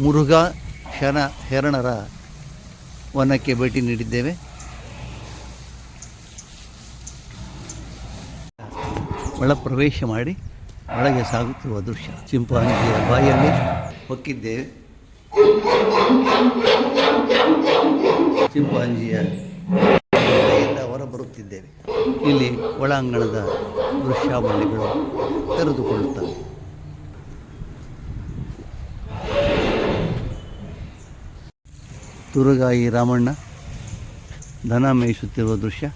ಮುರುಘಾ ಶನ ಹೆರಣರ ವನಕ್ಕೆ ಭೇಟಿ ನೀಡಿದ್ದೇವೆ. ಒಳ ಪ್ರವೇಶ ಮಾಡಿ ಒಳಗೆ ಸಾಗುತ್ತಿರುವ ದೃಶ್ಯ. ಚಿಂಪಾಂಜಿಯ ಬಾಯಲ್ಲಿ ಹೊಕ್ಕಿದ್ದೇವೆ. ಚಿಂಪಾಂಜಿಯ ಬಾಯಿಂದ ಹೊರ ಬರುತ್ತಿದ್ದೇವೆ ಇಲ್ಲಿ ಒಳಾಂಗಣದ ದೃಶ್ಯಾವಳಿಗಳು ತೆರೆದುಕೊಳ್ಳುತ್ತವೆ ತುರುಗಾಯಿ ರಾಮಣ್ಣ ದನ ಮೇಯಿಸುತ್ತಿರುವ ದೃಶ್ಯ.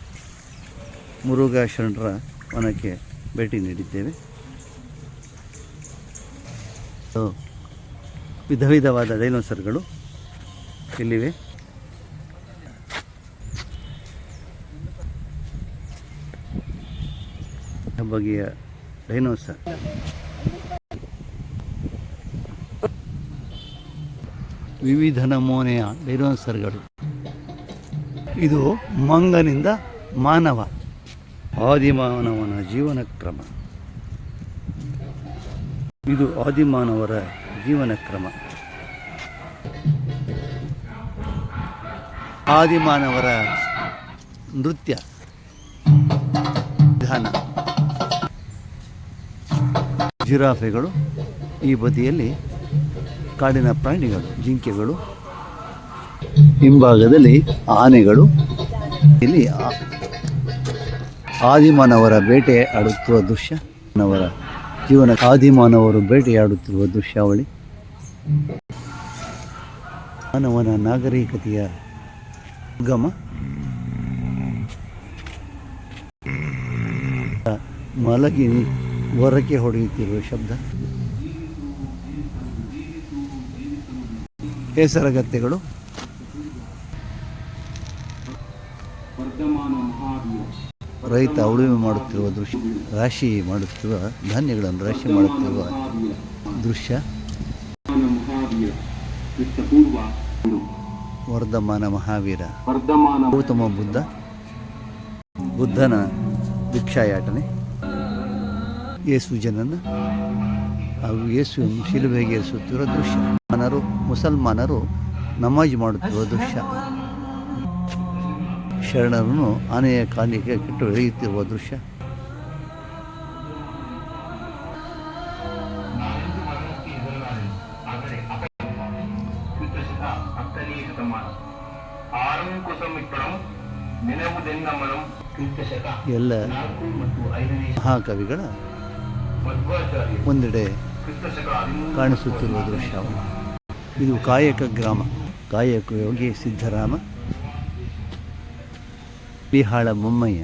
ಮುರುಘಾ ಶರಣರ ವನಕ್ಕೆ ಭೇಟಿ ನೀಡಿದ್ದೇವೆ. ವಿಧ ವಿಧವಾದ ಡೈನೋಸರ್ಗಳು ಇಲ್ಲಿವೆ. ಬಗೆಯ ಡೈನೋಸರ್. ವಿವಿಧ ನಮೂನೆಯ ಡೈನೋಸರ್ಗಳು ಇದು ಮಂಗನಿಂದ ಮಾನವ, ಆದಿಮಾನವನ ಜೀವನ ಕ್ರಮ. ಇದು ಆದಿಮಾನವರ ಜೀವನ ಕ್ರಮ. ಆದಿಮಾನವರ ನೃತ್ಯ ವಿಧಾನ ಜಿರಾಫೆಗಳು ಈ ಬದಿಯಲ್ಲಿ ಕಾಡಿನ ಪ್ರಾಣಿಗಳು, ಜಿಂಕೆಗಳು, ಹಿಂಭಾಗದಲ್ಲಿ ಆನೆಗಳು. ಇಲ್ಲಿ ಆದಿಮಾನವರ ಬೇಟೆ ಆಡುತ್ತಿರುವ ದೃಶ್ಯ, ಮಾನವರ ಜೀವನ ಆದಿಮಾನವರು ಬೇಟೆಯಾಡುತ್ತಿರುವ ದೃಶ್ಯಾವಳಿ ಮಾನವನ ನಾಗರಿಕತೆಯ ಉಗಮ ಮಲಗಿ ಹೊರಕ್ಕೆ ಹೊಡೆಯುತ್ತಿರುವ ಶಬ್ದ. ಹೇಸರಗತ್ತೆಗಳು ರೈತ ಉಳುಮೆ ಮಾಡುತ್ತಿರುವ ದೃಶ್ಯ ರಾಶಿ ಮಾಡುತ್ತಿರುವ ಧಾನ್ಯಗಳನ್ನು ರಾಶಿ ಮಾಡುತ್ತಿರುವ ದೃಶ್ಯ. ವರ್ಧಮಾನ ಮಹಾವೀರ. ವರ್ಧಮಾನ ಗೌತಮ ಬುದ್ಧ. ಬುದ್ಧನ ಭಿಕ್ಷಾಯಾಟನೆ. ಯೇಸು ಜನನ. ಹಾಗೂ ಯೇಸು ಶಿಲುಬೆಗೆ ಏರಿಸುತ್ತಿರುವ ದೃಶ್ಯ. ಮುಸಲ್ಮಾನರು ಮುಸಲ್ಮಾನರು ನಮಾಜ್ ಮಾಡುತ್ತಿರುವ ದೃಶ್ಯ. ಶರಣರನ್ನು ಆನೆಯ ಕಾಲಿಗೆ ಕೆಟ್ಟು ಎಳೆಯುತ್ತಿರುವ ದೃಶ್ಯ. ಎಲ್ಲ ಮಹಾಕವಿಗಳ ಒಂದೆಡೆ ಕಾಣಿಸುತ್ತಿರುವ ದೃಶ್ಯ ಇದು ಕಾಯಕ ಗ್ರಾಮ. ಕಾಯಕ ಯೋಗಿ ಸಿದ್ದರಾಮ ಬಿಹಾಳ ಮೊಮ್ಮಯ್ಯ.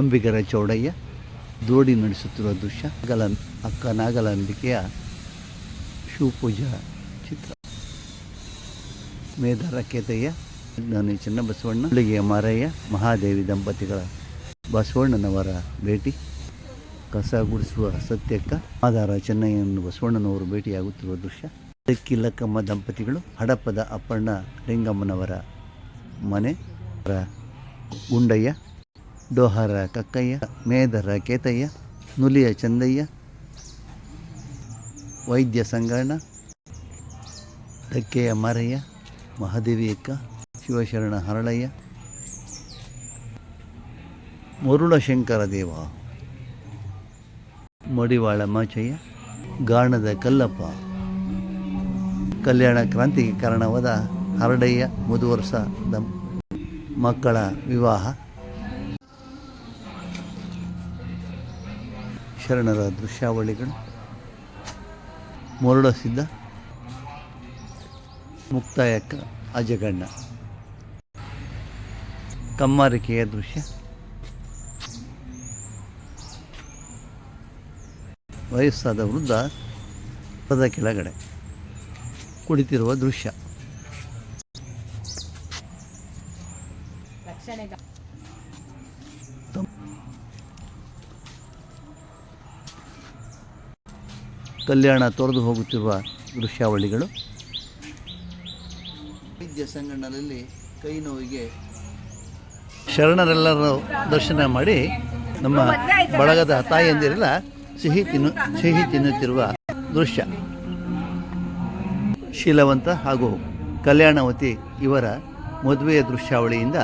ಅಂಬಿಗರ ಚೌಡಯ್ಯ. ದೋಡಿ ನಡೆಸುತ್ತಿರುವ ದೃಶ್ಯ. ನಾಗಲ ಅಕ್ಕ ನಾಗಲಾಂಬಿಕೆಯ ಶಿವಪೂಜಾ ಚಿತ್ರ. ಮೇಧರ ಕೇತಯ್ಯ ಜ್ಞಾನಿ ಚೆನ್ನಬಸವಣ್ಣ. ಹುಲಿಗೆಯ ಮಾರಯ್ಯ, ಮಹಾದೇವಿ ದಂಪತಿಗಳ ಬಸವಣ್ಣನವರ ಭೇಟಿ. ಕಸ ಗುಡಿಸುವ ಸತ್ಯಕ್ಕ. ಆಧಾರ ಚೆನ್ನಯ್ಯನ ಬಸವಣ್ಣನವರು ಭೇಟಿಯಾಗುತ್ತಿರುವ ದೃಶ್ಯ. ಲಕ್ಕಮ್ಮ ದಂಪತಿಗಳು ಹಡಪದ ಅಪ್ಪಣ್ಣ ಲಿಂಗಮ್ಮನವರ ಮನೆ ಗುಂಡಯ್ಯ, ಡೋಹರ ಕಕ್ಕಯ್ಯ, ಮೇದರ ಕೇತಯ್ಯ, ನುಲಿಯ ಚಂದಯ್ಯ, ವೈದ್ಯ ಸಂಗಣ್ಣ ಧಕ್ಕೆಯ ಮಾರಯ್ಯ ಮಹಾದೇವಿಯಕ್ಕ ಶಿವಶರಣ ಹರಳಯ್ಯ ಮರುಳ ಶಂಕರ ದೇವ, ಮಡಿವಾಳ ಮಾಚಯ್ಯ, ಗಾಣದ ಕಲ್ಲಪ್ಪ ಕಲ್ಯಾಣ ಕ್ರಾಂತಿಗೆ ಕಾರಣವಾದ ಹರಡಯ್ಯ ಮುದುವರ್ಷ ದಂ ಮಕ್ಕಳ ವಿವಾಹ. ಶರಣರ ದೃಶ್ಯಾವಳಿಗಳು. ಮರುಳ ಸಿದ್ಧ. ಮುಕ್ತಾಯಕ್ಕ ಅಜಗಣ್ಣ. ಕಮ್ಮಾರಿಕೆಯ ದೃಶ್ಯ. ವಯಸ್ಸಾದ ವೃದ್ಧ ಪದ ಕೆಳಗಡೆ. ಕುಳಿತಿರುವ ದೃಶ್ಯ. ಕಲ್ಯಾಣ ತೊರೆದು ಹೋಗುತ್ತಿರುವ ದೃಶ್ಯಾವಳಿಗಳು. ವೈದ್ಯ ಸಂಗಣ್ಣನಲ್ಲಿ ಕೈ ನೋವಿಗೆ ಶರಣರೆಲ್ಲರೂ ದರ್ಶನ ಮಾಡಿ ನಮ್ಮ ಬಳಗದ ತಾಯಿಯಂದಿರೆಲ್ಲ ಸಿಹಿ ತಿನ್ನು ಸಿಹಿ ತಿನ್ನುತ್ತಿರುವ ದೃಶ್ಯ. ಶೀಲವಂತ ಹಾಗೂ ಕಲ್ಯಾಣವತಿ ಇವರ ಮದುವೆಯ ದೃಶ್ಯಾವಳಿಯಿಂದ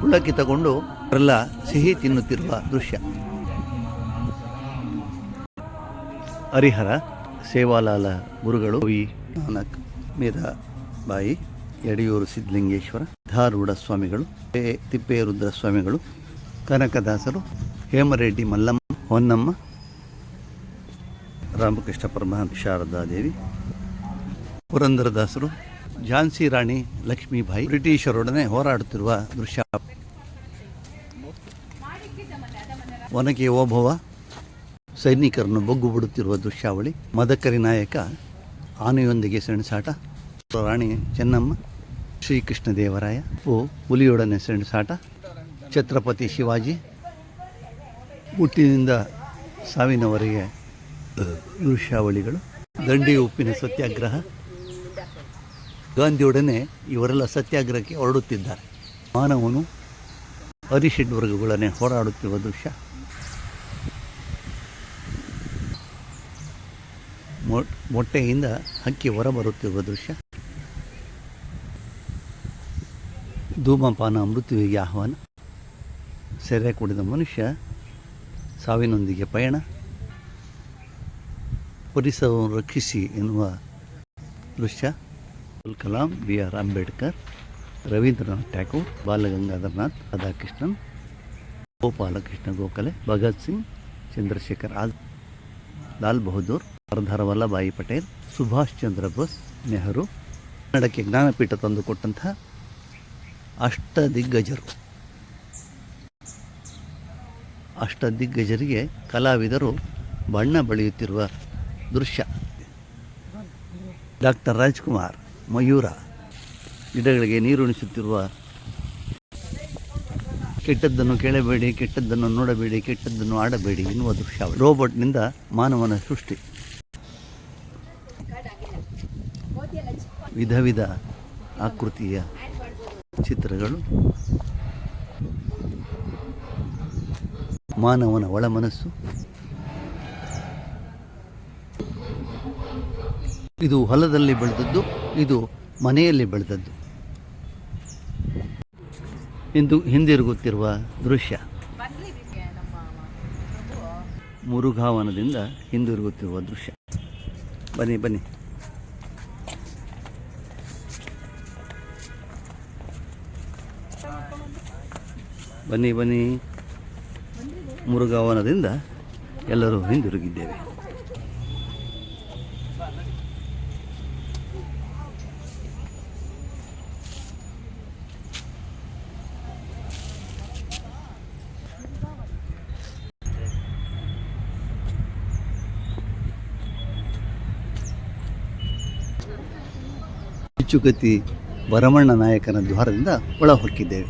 ಪುಳಕಿತಗೊಂಡು ಅವರೆಲ್ಲ ಸಿಹಿ ತಿನ್ನುತ್ತಿರುವ ದೃಶ್ಯ ಹರಿಹರ, ಸೇವಾಲಾಲ ಗುರುಗಳು ವಿ ನಾನಕ್ ಮೀರಾಬಾಯಿ ಯಡಿಯೂರು ಸಿದ್ಧಲಿಂಗೇಶ್ವರ, ಧಾರೂಢ ಸ್ವಾಮಿಗಳು ಎ. ತಿಪ್ಪೇರುದ್ರ ಸ್ವಾಮಿಗಳು, ಕನಕದಾಸರು, ಹೇಮರೆಡ್ಡಿ ಮಲ್ಲಮ್ಮ, ಹೊನ್ನಮ್ಮ, ರಾಮಕೃಷ್ಣ ಪರಮಹಂಸ, ಶಾರದಾದೇವಿ ಪುರಂದರದಾಸರು, ಝಾನ್ಸಿ ರಾಣಿ ಲಕ್ಷ್ಮೀಬಾಯಿ, ಬ್ರಿಟಿಷರೊಡನೆ ಹೋರಾಡುತ್ತಿರುವ ದೃಶ್ಯ. ಒನಕೆ ಓಭವ ಸೈನಿಕರನ್ನು ಬೊಗ್ಗು ಬಿಡುತ್ತಿರುವ ದೃಶ್ಯಾವಳಿ, ಮದಕರಿ ನಾಯಕ, ಆನೆಯೊಂದಿಗೆ ಸೆಣಸಾಟ, ರಾಣಿ ಚೆನ್ನಮ್ಮ ಶ್ರೀಕೃಷ್ಣ ದೇವರಾಯ ಓ ಹುಲಿಯೊಡನೆ ಸೆಣಸಾಟ, ಛತ್ರಪತಿ ಶಿವಾಜಿ, ಹುಟ್ಟಿನಿಂದ ಸಾವಿನವರೆಗೆ ದೃಶ್ಯಾವಳಿಗಳು, ದಂಡಿ ಉಪ್ಪಿನ ಸತ್ಯಾಗ್ರಹ ಗಾಂಧಿಯೊಡನೆ ಇವರೆಲ್ಲ ಸತ್ಯಾಗ್ರಹಕ್ಕೆ ಹೊರಡುತ್ತಿದ್ದಾರೆ. ಮಾನವನು ಅರಿಷಡ್ ವರ್ಗಗಳನ್ನೇ ಹೋರಾಡುತ್ತಿರುವ ದೃಶ್ಯ. ಮೊಟ್ಟೆಯಿಂದ ಹಕ್ಕಿ ಹೊರಬರುತ್ತಿರುವ ದೃಶ್ಯ. ಧೂಮಪಾನ, ಮೃತ್ಯುವಿಗೆ ಆಹ್ವಾನ. ಸೆರೆ ಕುಡಿದ ಮನುಷ್ಯ ಸಾವಿನೊಂದಿಗೆ ಪಯಣ. ಪರಿಸರವನ್ನು ರಕ್ಷಿಸಿ ಎನ್ನುವ ದೃಶ್ಯ. Abdul Kalam, B R Ambedkar, Rabindranath Tagore Balagangadharanath, Radhakrishnan, Gopalakrishna Gokhale, Bhagat Singh, Chandrashekhar Aaz, Lal Bahadur, Sardar Vallabhbhai Patel, Subhash Chandra Bose, Nehru. ಕನ್ನಡಕ್ಕೆ ಜ್ಞಾನಪೀಠ ತಂದುಕೊಟ್ಟಂತಹ ಅಷ್ಟದಿಗ್ಗಜರು. ಅಷ್ಟದಿಗ್ಗಜರಿಗೆ ಕಲಾವಿದರು ಬಣ್ಣ ಬಳಿಯುತ್ತಿರುವ ದೃಶ್ಯ. ಡಾಕ್ಟರ್ ರಾಜ್ಕುಮಾರ್. ಮಯೂರ. ಗಿಡಗಳಿಗೆ ನೀರುಣಿಸುತ್ತಿರುವ ಕೆಟ್ಟದ್ದನ್ನು ಕೇಳಬೇಡಿ, ಕೆಟ್ಟದ್ದನ್ನು ನೋಡಬೇಡಿ, ಕೆಟ್ಟದ್ದನ್ನು ಆಡಬೇಡಿ ಎನ್ನುವ ದೃಶ್ಯ ರೋಬೋಟ್ನಿಂದ ಮಾನವನ ಸೃಷ್ಟಿ. ವಿಧ ವಿಧ ಆಕೃತಿಯ ಚಿತ್ರಗಳು. ಮಾನವನ ಒಳ ಮನಸ್ಸು. ಇದು ಹೊಲದಲ್ಲಿ ಬೆಳೆದದ್ದು. ಇದು ಮನೆಯಲ್ಲಿ ಬೆಳೆದದ್ದು. ಇಂದು ಹಿಂದಿರುಗುತ್ತಿರುವ ದೃಶ್ಯ. ಮುರುಘಾವನದಿಂದ ಹಿಂದಿರುಗುತ್ತಿರುವ ದೃಶ್ಯ. ಬನ್ನಿ ಬನ್ನಿ. ಬನ್ನಿ ಬನ್ನಿ. ಮುರುಘಾವನದಿಂದ ಎಲ್ಲರೂ ಹಿಂದಿರುಗಿದ್ದೇವೆ. ಬಿಚ್ಚುಗತ್ತಿ ಭರಮಣ್ಣ ನಾಯಕನ ದ್ವಾರದಿಂದ ಒಳ ಹೊಕ್ಕಿದ್ದೇವೆ